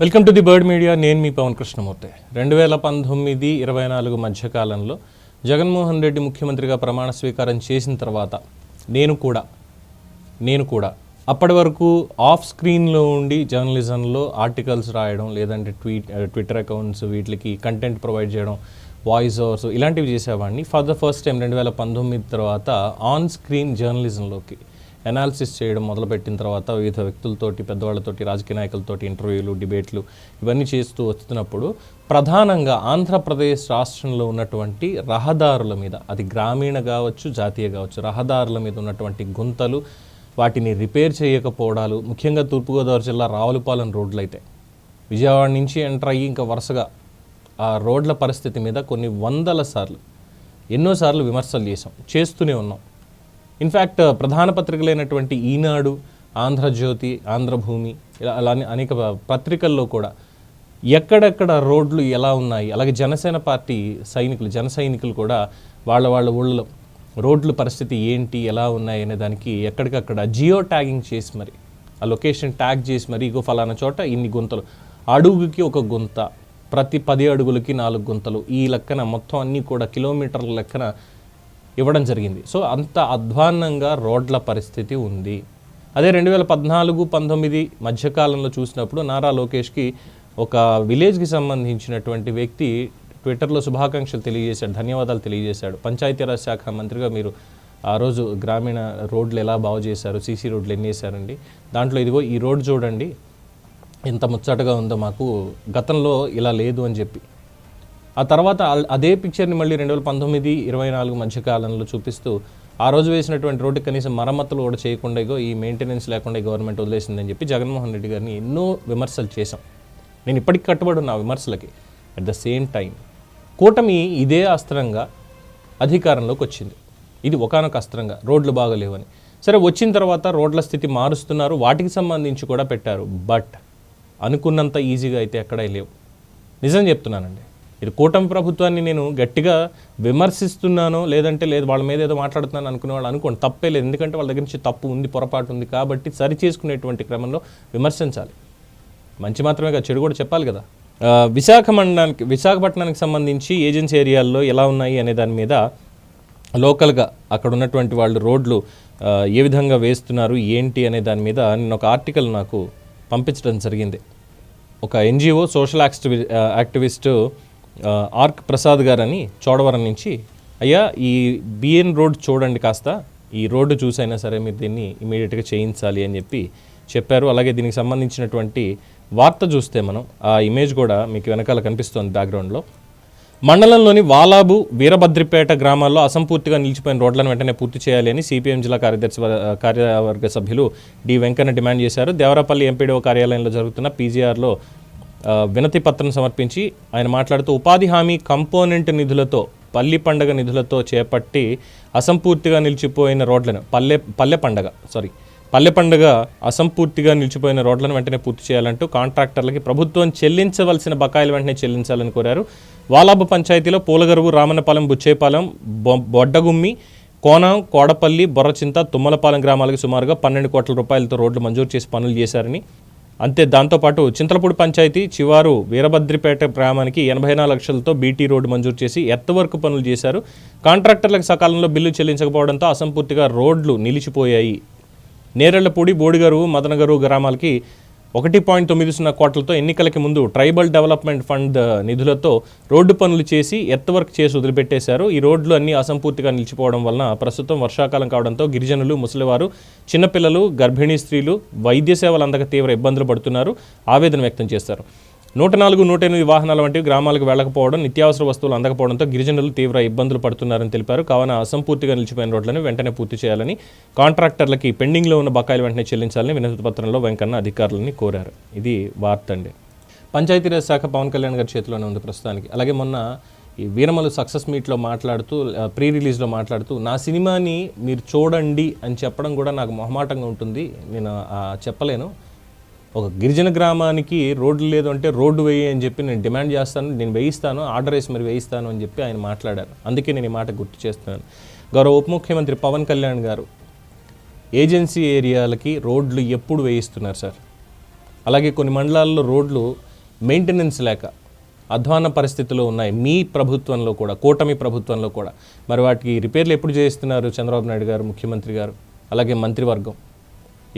Welcome to the bird media. నేను మీ పవన్ కృష్ణమూర్తి. రెండు వేల పంతొమ్మిది ఇరవై నాలుగు మధ్యకాలంలో జగన్మోహన్ రెడ్డి ముఖ్యమంత్రిగా ప్రమాణ స్వీకారం చేసిన తర్వాత నేను కూడా నేను కూడా అప్పటి వరకు ఆఫ్ స్క్రీన్లో ఉండి జర్నలిజంలో ఆర్టికల్స్ రాయడం లేదంటే ట్వీట్ ట్విట్టర్ అకౌంట్స్ వీటికి కంటెంట్ ప్రొవైడ్ చేయడం వాయిస్ ఓవర్స్ ఇలాంటివి చేసేవాడిని. ఫర్ ద ఫస్ట్ టైం రెండు వేల పంతొమ్మిది తర్వాత ఆన్ స్క్రీన్ జర్నలిజంలోకి అనాలిసిస్ చేయడం మొదలుపెట్టిన తర్వాత వివిధ వ్యక్తులతోటి పెద్దవాళ్ళతోటి రాజకీయ నాయకులతోటి ఇంటర్వ్యూలు డిబేట్లు ఇవన్నీ చేస్తూ వస్తున్నప్పుడు ప్రధానంగా ఆంధ్రప్రదేశ్ రాష్ట్రంలో ఉన్నటువంటి రహదారుల మీద అది గ్రామీణ కావచ్చు జాతీయ కావచ్చు రహదారుల మీద ఉన్నటువంటి గుంతలు వాటిని రిపేర్ చేయకపోవడాలు ముఖ్యంగా తూర్పుగోదావరి జిల్లా రావులపాలెం రోడ్లు అయితే విజయవాడ నుంచి ఎంటర్ అయ్యి ఇంకా వరుసగా ఆ రోడ్ల పరిస్థితి మీద కొన్ని వందల సార్లు ఎన్నోసార్లు విమర్శలు చేసాం చేస్తూనే ఉన్నాం. ఇన్ఫ్యాక్ట్ uh, ప్రధాన పత్రికలైనటువంటి ఈనాడు ఆంధ్రజ్యోతి ఆంధ్రభూమి ఇలా అలానే అనేక పత్రికల్లో కూడా ఎక్కడెక్కడ రోడ్లు ఎలా ఉన్నాయి అలాగే జనసేన పార్టీ సైనికులు జన సైనికులు కూడా వాళ్ళ వాళ్ళ ఊళ్ళలో రోడ్ల పరిస్థితి ఏంటి ఎలా ఉన్నాయి అనే దానికి ఎక్కడికక్కడ జియో ట్యాగింగ్ చేసి మరి ఆ లొకేషన్ ట్యాగ్ చేసి మరి ఇగో ఫలానా చోట ఇన్ని గుంతలు. అడుగుకి ఒక గుంత ప్రతి పది అడుగులకి నాలుగు గుంతలు. ఈ లెక్కన మొత్తం అన్నీ కూడా కిలోమీటర్ల లెక్కన ఇవ్వడం జరిగింది. సో అంత అధ్వాన్నంగా రోడ్ల పరిస్థితి ఉంది. అదే రెండు వేల పద్నాలుగు పంతొమ్మిది మధ్యకాలంలో చూసినప్పుడు నారా లోకేష్కి ఒక విలేజ్కి సంబంధించినటువంటి వ్యక్తి ట్విట్టర్లో శుభాకాంక్షలు తెలియజేశాడు ధన్యవాదాలు తెలియజేశాడు. పంచాయతీరాజ్ శాఖ మంత్రిగా మీరు ఆ రోజు గ్రామీణ రోడ్లు ఎలా బాగు చేశారు సీసీ రోడ్లు ఎన్ని వేశారండి? దాంట్లో ఇదిగో ఈ రోడ్ చూడండి. ఎంత ముచ్చటగా ఉందో మాకు గతంలో ఇలా లేదు అని చెప్పి ఆ తర్వాత అదే పిక్చర్ని మళ్ళీ రెండు వేల పంతొమ్మిది ఇరవై నాలుగు మధ్యకాలంలో చూపిస్తూ ఆ రోజు వేసినటువంటి రోడ్డు కనీసం మరమ్మతులు కూడా చేయకుండా ఈ మెయింటెనెన్స్ లేకుండా గవర్నమెంట్ వదిలేసిందని చెప్పి జగన్మోహన్ రెడ్డి గారిని ఎన్నో విమర్శలు చేశాం. నేను ఇప్పటికి కట్టుబడి ఉన్న విమర్శలకి. అట్ ద సేమ్ టైం కూటమి ఇదే అస్త్రంగా అధికారంలోకి వచ్చింది. ఇది ఒకనొక అస్త్రంగా రోడ్లు బాగలేవని. సరే వచ్చిన తర్వాత రోడ్ల స్థితి మారుస్తున్నారు వాటికి సంబంధించి కూడా పెట్టారు. బట్ అనుకున్నంత ఈజీగా అయితే ఎక్కడా లేవు. నిజం చెప్తున్నానండి. ఇది కూటమి ప్రభుత్వాన్ని నేను గట్టిగా విమర్శిస్తున్నాను లేదంటే లేదు వాళ్ళ మీద ఏదో మాట్లాడుతున్నాను అనుకునే వాళ్ళు అనుకోండి తప్పే లేదు. ఎందుకంటే వాళ్ళ దగ్గర నుంచి తప్పు ఉంది పొరపాటు ఉంది కాబట్టి సరి చేసుకునేటువంటి క్రమంలో విమర్శించాలి. మంచి మాత్రమే కాదు చెడు కూడా చెప్పాలి కదా. విశాఖ మండలానికి విశాఖపట్నానికి సంబంధించి ఏజెన్సీ ఏరియాల్లో ఎలా ఉన్నాయి అనే దాని మీద లోకల్గా అక్కడ ఉన్నటువంటి వాళ్ళు రోడ్లు ఏ విధంగా వేస్తున్నారు ఏంటి అనే దాని మీద నేను ఒక ఆర్టికల్ నాకు పంపించడం జరిగింది. ఒక NGO social active activist RK Prasad గారని చోడవరం నుంచి అయ్యా ఈ బిఎన్ రోడ్ చూడండి కాస్త ఈ రోడ్డు చూసైనా సరే మీరు దీన్ని ఇమీడియట్గా చేయించాలి అని చెప్పి చెప్పారు. అలాగే దీనికి సంబంధించినటువంటి వార్త చూస్తే మనం ఆ ఇమేజ్ కూడా మీకు వెనకాల కనిపిస్తుంది బ్యాక్గ్రౌండ్లో. మండలంలోని వాలాబు వీరభద్రిపేట గ్రామాల్లో అసంపూర్తిగా నిలిచిపోయిన రోడ్లను వెంటనే పూర్తి చేయాలి అని సిపిఎం జిల్లా కార్యదర్శి కార్యవర్గ సభ్యులు డి. వెంకన్న డిమాండ్ చేశారు. దేవరాపల్లి ఎంపీడీఓ కార్యాలయంలో జరుగుతున్న పీజీఆర్లో వినతి పత్రం సమర్పించి ఆయన మాట్లాడుతూ ఉపాధి హామీ కంపోనెంట్ నిధులతో పల్లి పండగ నిధులతో చేపట్టి అసంపూర్తిగా నిలిచిపోయిన రోడ్లను పల్లె పల్లె పండగ సారీ పల్లె పండుగ అసంపూర్తిగా నిలిచిపోయిన రోడ్లను వెంటనే పూర్తి చేయాలంటూ కాంట్రాక్టర్లకి ప్రభుత్వం చెల్లించవలసిన బకాయిలు వెంటనే చెల్లించాలని కోరారు. వాలాబ పంచాయతీలో పూలగరువు రామన్నపాలెం బుచ్చేపాలెం బొ- బొడ్డగుమ్మి కోనం కోడపల్లి బొర్రచింత తుమ్మలపాలెం గ్రామాలకు సుమారుగా పన్నెండు కోట్ల రూపాయలతో రోడ్లు మంజూరు చేసి పనులు చేశారని అంతే దాంతోపాటు చింతలపూడి పంచాయతీ చివారు వీరభద్రిపేట గ్రామానికి ఎనభై నాలుగు లక్షలతో బీటీ రోడ్డు మంజూరు చేసి ఎర్త్ వర్క్ పనులు చేశారు. కాంట్రాక్టర్లకు సకాలంలో బిల్లు చెల్లించకపోవడంతో అసంపూర్తిగా రోడ్లు నిలిచిపోయాయి. నేరెళ్ళపూడి బోడిగరువు మదనగరువు గ్రామాలకి ఒకటి పాయింట్ తొమ్మిది సున్నా కోట్లతో ఎన్నికలకి ముందు ట్రైబల్ డెవలప్మెంట్ ఫండ్ నిధులతో రోడ్డు పనులు చేసి ఎర్త్ వర్క్ చేసి వదిలిపెట్టేశారు. ఈ రోడ్లు అన్ని అసంపూర్తిగా నిలిచిపోవడం వలన ప్రస్తుతం వర్షాకాలం కావడంతో గిరిజనులు ముసలివారు చిన్నపిల్లలు గర్భిణీ స్త్రీలు వైద్య సేవలు అందక తీవ్ర ఇబ్బందులు పడుతున్నారు. ఆవేదన వ్యక్తం చేస్తారు నూట నాలుగు నూట ఎనిమిది వాహనాల వంటివి గ్రామాలకు వెళ్ళకపోవడం నిత్యావసర వస్తువులు అందకపోవడంతో గిరిజనులు తీవ్ర ఇబ్బందులు పడుతున్నారని తెలిపారు. కావున అసంపూర్తిగా నిలిచిపోయిన రోడ్లను వెంటనే పూర్తి చేయాలని కాంట్రాక్టర్లకి పెండింగ్లో ఉన్న బకాయిలు వెంటనే చెల్లించాలని వినతి పత్రంలో వెంకన్న అధికారులని కోరారు. ఇది వార్త అండి. పంచాయతీరాజ్ శాఖ పవన్ కళ్యాణ్ గారి చేతిలోనే ఉంది ప్రస్తుతానికి. అలాగే మొన్న ఈ వీరమలు సక్సెస్ మీట్లో మాట్లాడుతూ ప్రీ రిలీజ్లో మాట్లాడుతూ నా సినిమాని మీరు చూడండి అని చెప్పడం కూడా నాకు మొహమాటంగా ఉంటుంది. నేను చెప్పలేను. ఒక గిరిజన గ్రామానికి రోడ్లు లేదు అంటే రోడ్డు వేయి అని చెప్పి నేను డిమాండ్ చేస్తాను నేను వేయిస్తాను ఆర్డర్ వేసి మరి వేయిస్తాను అని చెప్పి ఆయన మాట్లాడారు. అందుకే నేను ఈ మాట గుర్తు చేస్తున్నాను. గౌరవ ఉప ముఖ్యమంత్రి పవన్ కళ్యాణ్ గారు ఏజెన్సీ ఏరియాలకి రోడ్లు ఎప్పుడు వేయిస్తున్నారు సార్? అలాగే కొన్ని మండలాల్లో రోడ్లు మెయింటెనెన్స్ లేక అధ్వాన పరిస్థితిలో ఉన్నాయి. మీ ప్రభుత్వంలో కూడా కూటమి ప్రభుత్వంలో కూడా. మరి వాటికి రిపేర్లు ఎప్పుడు చేస్తున్నారు చంద్రబాబు నాయుడు గారు ముఖ్యమంత్రి గారు అలాగే మంత్రివర్గం?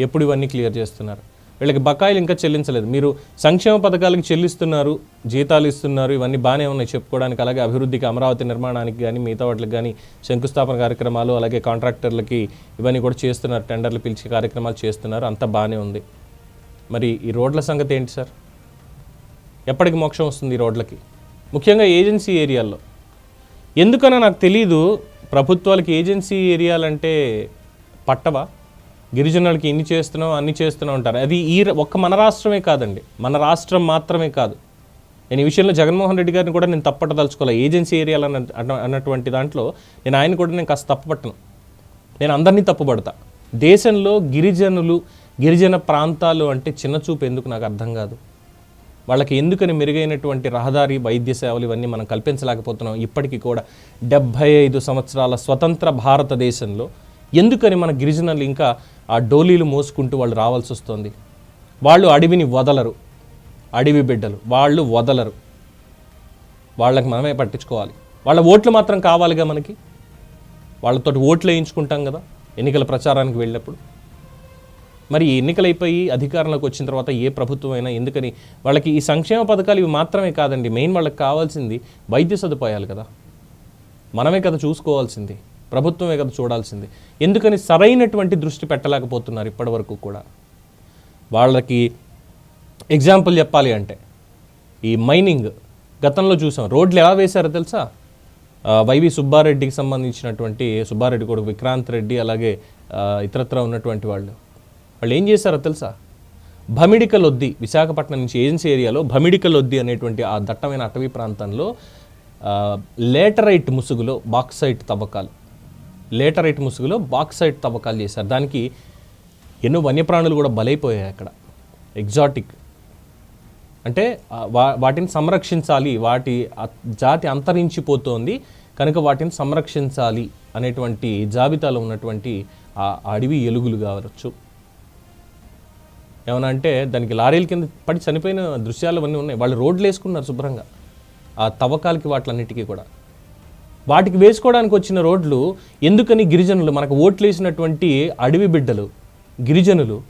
ఎప్పుడు ఇవన్నీ క్లియర్ చేస్తున్నారు? వీళ్ళకి బకాయిలు ఇంకా చెల్లించలేదు. మీరు సంక్షేమ పథకాలకు చెల్లిస్తున్నారు జీతాలు ఇస్తున్నారు ఇవన్నీ బాగానే ఉన్నాయి చెప్పుకోవడానికి. అలాగే అభివృద్ధికి అమరావతి నిర్మాణానికి కానీ మిగతా వాటికి కానీ శంకుస్థాపన కార్యక్రమాలు అలాగే కాంట్రాక్టర్లకి ఇవన్నీ కూడా చేస్తున్నారు టెండర్లు పిలిచి కార్యక్రమాలు చేస్తున్నారు. అంతా బాగానే ఉంది. మరి ఈ రోడ్ల సంగతి ఏంటి సార్? ఎప్పటికి మోక్షం వస్తుంది ఈ రోడ్లకి? ముఖ్యంగా ఏజెన్సీ ఏరియాల్లో. ఎందుకనో నాకు తెలీదు ప్రభుత్వాలకి ఏజెన్సీ ఏరియాలంటే పట్టవా? గిరిజనులకి ఇన్ని చేస్తున్నాం అన్ని చేస్తున్నాం అంటారు. అది ఈ ఒక్క మన రాష్ట్రమే కాదండి. మన రాష్ట్రం మాత్రమే కాదు. నేను ఈ విషయంలో జగన్మోహన్ రెడ్డి గారిని కూడా నేను తప్పట్టదలుచుకోవాలి ఏజెన్సీ ఏరియాలు అన్న అన్నటువంటి దాంట్లో నేను ఆయన కూడా నేను కాస్త తప్పపట్టను. నేను అందరినీ తప్పుపడతా. దేశంలో గిరిజనులు గిరిజన ప్రాంతాలు అంటే చిన్న చూపు ఎందుకు నాకు అర్థం కాదు. వాళ్ళకి ఎందుకని మెరుగైనటువంటి రహదారి వైద్య సేవలు ఇవన్నీ మనం కల్పించలేకపోతున్నాం? ఇప్పటికీ కూడా డెబ్భై ఐదు సంవత్సరాల స్వతంత్ర భారతదేశంలో ఎందుకని మన గిరిజనులు ఇంకా ఆ డోలీలు మోసుకుంటూ వాళ్ళు రావాల్సి వస్తుంది? వాళ్ళు అడవిని వదలరు. అడవి బిడ్డలు వాళ్ళు వదలరు. వాళ్ళకి మనమే పట్టించుకోవాలి. వాళ్ళ ఓట్లు మాత్రం కావాలిగా మనకి? వాళ్ళతోటి ఓట్లు వేయించుకుంటాం కదా ఎన్నికల ప్రచారానికి వెళ్ళినప్పుడు. మరి ఎన్నికలైపోయి అధికారంలోకి వచ్చిన తర్వాత ఏ ప్రభుత్వం అయినా ఎందుకని? వాళ్ళకి ఈ సంక్షేమ పథకాలు ఇవి మాత్రమే కాదండి. మెయిన్ వాళ్ళకి కావాల్సింది వైద్య సదుపాయాలు కదా. మనమే కదా చూసుకోవాల్సింది. ప్రభుత్వమే కదా చూడాల్సింది. ఎందుకని సరైనటువంటి దృష్టి పెట్టలేకపోతున్నారు ఇప్పటివరకు కూడా. వాళ్ళకి ఎగ్జాంపుల్ చెప్పాలి అంటే ఈ మైనింగ్ గతంలో చూసాం. రోడ్లు ఎలా వేశారో తెలుసా? వైవి సుబ్బారెడ్డికి సంబంధించినటువంటి సుబ్బారెడ్డి కొడుకు విక్రాంత్ రెడ్డి అలాగే ఇతరత్ర ఉన్నటువంటి వాళ్ళు. వాళ్ళు ఏం చేశారో తెలుసా? భమిడికలొద్ది విశాఖపట్నం నుంచి ఏజెన్సీ ఏరియాలో భమిడికలొద్ది అనేటువంటి ఆ దట్టమైన అటవీ ప్రాంతంలో లేటరైట్ ముసుగులో బాక్సైట్ తవ్వకాలు. లేటరైట్ ముసుగులో బాక్సైట్ తవ్వకాలు చేశారు. దానికి ఎన్నో వన్యప్రాణులు కూడా బలైపోయాయి అక్కడ. ఎగ్జాటిక్ అంటే వా- వాటిని సంరక్షించాలి. వాటి జాతి అంతరించిపోతోంది. కనుక వాటిని సంరక్షించాలి అనేటువంటి జాబితాలో ఉన్నటువంటి ఆ అడవి ఎలుగులు కావచ్చు. ఏమన్నా అంటే దానికి లారీల కింద పడి చనిపోయిన దృశ్యాలు అవన్నీ ఉన్నాయి. వాళ్ళు రోడ్లు వేసుకున్నారు శుభ్రంగా. ఆ తవ్వకాలకి వాటిలన్నిటికీ కూడా. వాటికి వేసుకోవడానికి వచ్చిన రోడ్లు ఎందుకని గిరిజనులు మనకు ఓట్లు వేసినటువంటి అడవి బిడ్డలు గిరిజనులు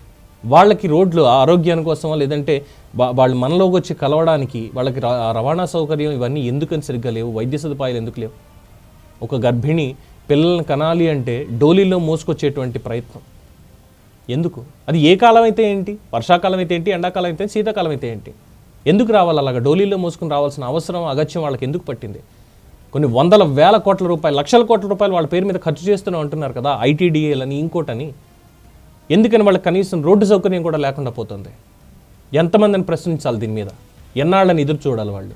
వాళ్ళకి రోడ్లు ఆరోగ్యాని కోసం లేదంటే వాళ్ళు మనలోకి వచ్చి కలవడానికి వాళ్ళకి ర- రవాణా సౌకర్యం ఇవన్నీ ఎందుకని సరిగ్గా లేవు? వైద్య సదుపాయాలు ఎందుకు లేవు? ఒక గర్భిణి పిల్లల్ని కనాలి అంటే డోలీలో మోసుకొచ్చేటువంటి ప్రయత్నం. ఎందుకు? అది ఏ కాలం అయితే ఏంటి? వర్షాకాలం అయితే ఏంటి? ఎండాకాలం అయితే శీతాకాలం అయితే ఏంటి? ఎందుకు రావాలి అలాగ? డోలీలో మోసుకుని రావాల్సిన అవసరం అగత్యం వాళ్ళకి ఎందుకు పట్టింది? కొన్ని వందల వేల కోట్ల రూపాయలు లక్షల కోట్ల రూపాయలు వాళ్ళ పేరు మీద ఖర్చు చేస్తూనే ఉంటున్నారు కదా ఐటీడీఏలని ఇంకోటని. ఎందుకని వాళ్ళకి కనీసం రోడ్డు సౌకర్యం కూడా లేకుండా పోతుంది? ఎంతమందిని ప్రశ్నించాలి దీని మీద? ఎన్నాళ్ళని ఎదురు చూడాలి వాళ్ళు?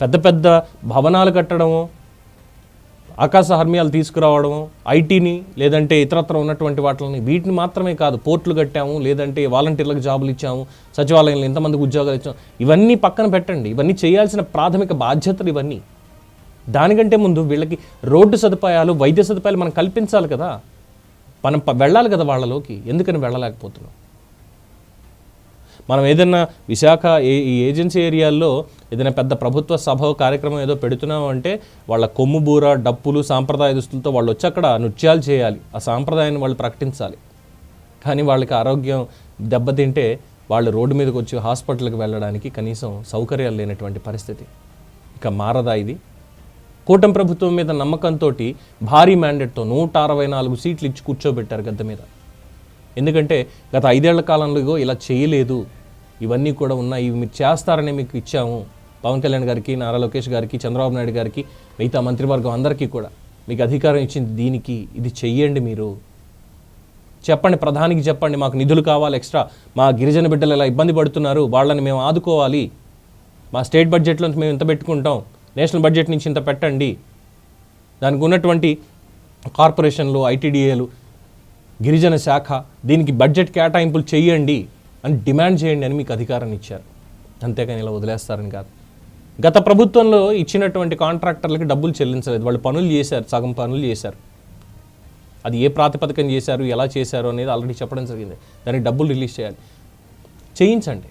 పెద్ద పెద్ద భవనాలు కట్టడము ఆకాశ హర్మియాలు తీసుకురావడము ఐటీని లేదంటే ఇతరత్ర ఉన్నటువంటి వాటిని వీటిని మాత్రమే కాదు పోర్టులు కట్టాము లేదంటే వాలంటీర్లకు జాబులు ఇచ్చాము సచివాలయంలో ఎంతమందికి ఉద్యోగాలు ఇచ్చాము ఇవన్నీ పక్కన పెట్టండి. ఇవన్నీ చేయాల్సిన ప్రాథమిక బాధ్యతలు ఇవన్నీ. దానికంటే ముందు వీళ్ళకి రోడ్డు సదుపాయాలు వైద్య సదుపాయాలు మనం కల్పించాలి కదా. మనం వెళ్ళాలి కదా వాళ్ళలోకి. ఎందుకని వెళ్ళలేకపోతున్నాం? మనం ఏదైనా విశాఖ ఏ ఈ ఏజెన్సీ ఏరియాల్లో ఏదైనా పెద్ద ప్రభుత్వ సభ కార్యక్రమం ఏదో పెడుతున్నాం అంటే వాళ్ళ కొమ్ము బూర డప్పులు సాంప్రదాయ దుస్తులతో వాళ్ళు వచ్చి అక్కడ నృత్యాలు చేయాలి. ఆ సాంప్రదాయాన్ని వాళ్ళు ప్రకటించాలి. కానీ వాళ్ళకి ఆరోగ్యం దెబ్బతింటే వాళ్ళు రోడ్డు మీదకి వచ్చి హాస్పిటల్కి వెళ్ళడానికి కనీసం సౌకర్యాలు లేనటువంటి పరిస్థితి. ఇక మారదా ఇది? కూటమి ప్రభుత్వం మీద నమ్మకంతో భారీ మ్యాండేట్తో నూట అరవై నాలుగు సీట్లు ఇచ్చి కూర్చోబెట్టారు గద్దె మీద. ఎందుకంటే గత ఐదేళ్ళ కాలంలో ఇలా చేయలేదు. ఇవన్నీ కూడా ఉన్నాయి. ఇవి మీరు చేస్తారని మీకు ఇచ్చాము. పవన్ కళ్యాణ్ గారికి నారా లోకేష్ గారికి చంద్రబాబు నాయుడు గారికి మిగతా మంత్రివర్గం అందరికీ కూడా. మీకు అధికారం ఇచ్చింది దీనికి. ఇది చెయ్యండి మీరు. చెప్పండి ప్రధానికి చెప్పండి. మాకు నిధులు కావాలి ఎక్స్ట్రా. మా గిరిజన బిడ్డలు ఇలా ఇబ్బంది పడుతున్నారు? వాళ్ళని మేము ఆదుకోవాలి. మా స్టేట్ బడ్జెట్లో మేము ఇంత పెట్టుకుంటాం. నేషనల్ బడ్జెట్ నుంచి ఇంత పెట్టండి. దానికి ఉన్నటువంటి కార్పొరేషన్లు ఐటీడీఏలు గిరిజన శాఖ దీనికి బడ్జెట్ కేటాయింపులు చేయండి అని డిమాండ్ చేయండి అని మీకు అధికారాన్ని ఇచ్చారు. అంతేకాని ఇలా వదిలేస్తారని కాదు. గత ప్రభుత్వంలో ఇచ్చినటువంటి కాంట్రాక్టర్లకి డబ్బులు చెల్లించలేదు. వాళ్ళు పనులు చేశారు సగం పనులు చేశారు. అది ఏ ప్రాతిపదికన చేశారు ఎలా చేశారు అనేది ఆల్రెడీ చెప్పడం జరిగింది. దానికి డబ్బులు రిలీజ్ చేయాలి. చేయించండి.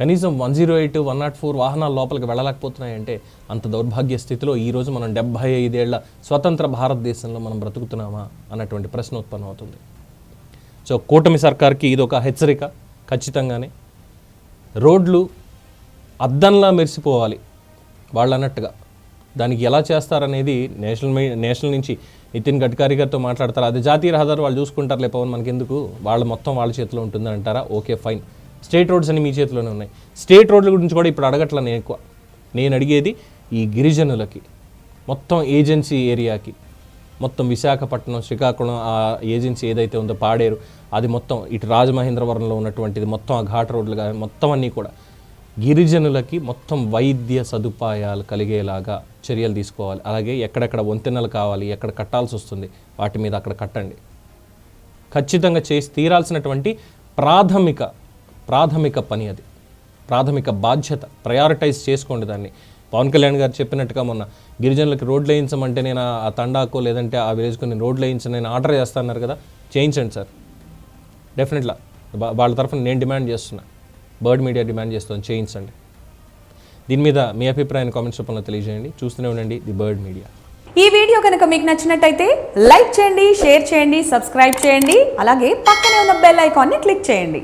కనీసం one zero eight one naught four వాహనాలు లోపలికి వెళ్ళలేకపోతున్నాయంటే అంత దౌర్భాగ్య స్థితిలో ఈరోజు మనం డెబ్భై ఐదేళ్ళ స్వతంత్ర భారతదేశంలో మనం బ్రతుకుతున్నామా అన్నటువంటి ప్రశ్న ఉత్పన్నం అవుతుంది. సో కూటమి సర్కార్కి ఇది ఒక హెచ్చరిక ఖచ్చితంగానే. రోడ్లు అద్దంలా మెరిసిపోవాలి వాళ్ళు అన్నట్టుగా. దానికి ఎలా చేస్తారనేది నేషనల్ మీ నేషనల్ నుంచి నితిన్ గడ్కరీ గారితో మాట్లాడతారు. అది జాతీయ రహదారి వాళ్ళు చూసుకుంటారు పవన్ మనకెందుకు? వాళ్ళ మొత్తం వాళ్ళ చేతిలో ఉంటుందని అంటారా? Okay fine. స్టేట్ రోడ్స్ అన్ని మీ చేతిలోనే ఉన్నాయి. స్టేట్ రోడ్ల గురించి కూడా ఇప్పుడు అడగట్లా నేను ఎక్కువ. నేను అడిగేది ఈ గిరిజనులకి మొత్తం ఏజెన్సీ ఏరియాకి మొత్తం విశాఖపట్నం శ్రీకాకుళం ఆ ఏజెన్సీ ఏదైతే ఉందో పాడేరు అది మొత్తం ఇటు రాజమహేంద్రవరంలో ఉన్నటువంటిది మొత్తం ఆ ఘాట్ రోడ్లు కానీ మొత్తం అన్నీ కూడా గిరిజనులకి మొత్తం వైద్య సదుపాయాలు కలిగేలాగా చర్యలు తీసుకోవాలి. అలాగే ఎక్కడెక్కడ వంతెనలు కావాలి ఎక్కడ కట్టాల్సి వస్తుంది వాటి మీద అక్కడ కట్టండి. ఖచ్చితంగా చేసి తీరాల్సినటువంటి ప్రాథమిక ప్రాథమిక పని అది. ప్రాథమిక బాధ్యత. ప్రయారిటైజ్ చేసుకోండి దాన్ని. పవన్ కళ్యాణ్ గారు చెప్పినట్టుగా మొన్న గిరిజనులకు రోడ్లు వేయించమంటే నేను ఆ తండాకో లేదంటే ఆ విలేజ్కో నేను రోడ్లు వేయించని నేను ఆర్డర్ చేస్తాన్నారు కదా చేయించండి సార్. డెఫినెట్లా వాళ్ళ తరఫున నేను డిమాండ్ చేస్తున్నా. బర్డ్ మీడియా డిమాండ్ చేస్తాను చేయించండి. దీని మీద మీ అభిప్రాయాన్ని కామెంట్స్ రూపంలో తెలియజేయండి. చూస్తూనే ఉండండి ది బర్డ్ మీడియా. ఈ వీడియో కనుక మీకు నచ్చినట్టయితే లైక్ చేయండి షేర్ చేయండి సబ్స్క్రైబ్ చేయండి అలాగే పక్కనే ఉన్న బెల్ ఐకాన్ని క్లిక్ చేయండి.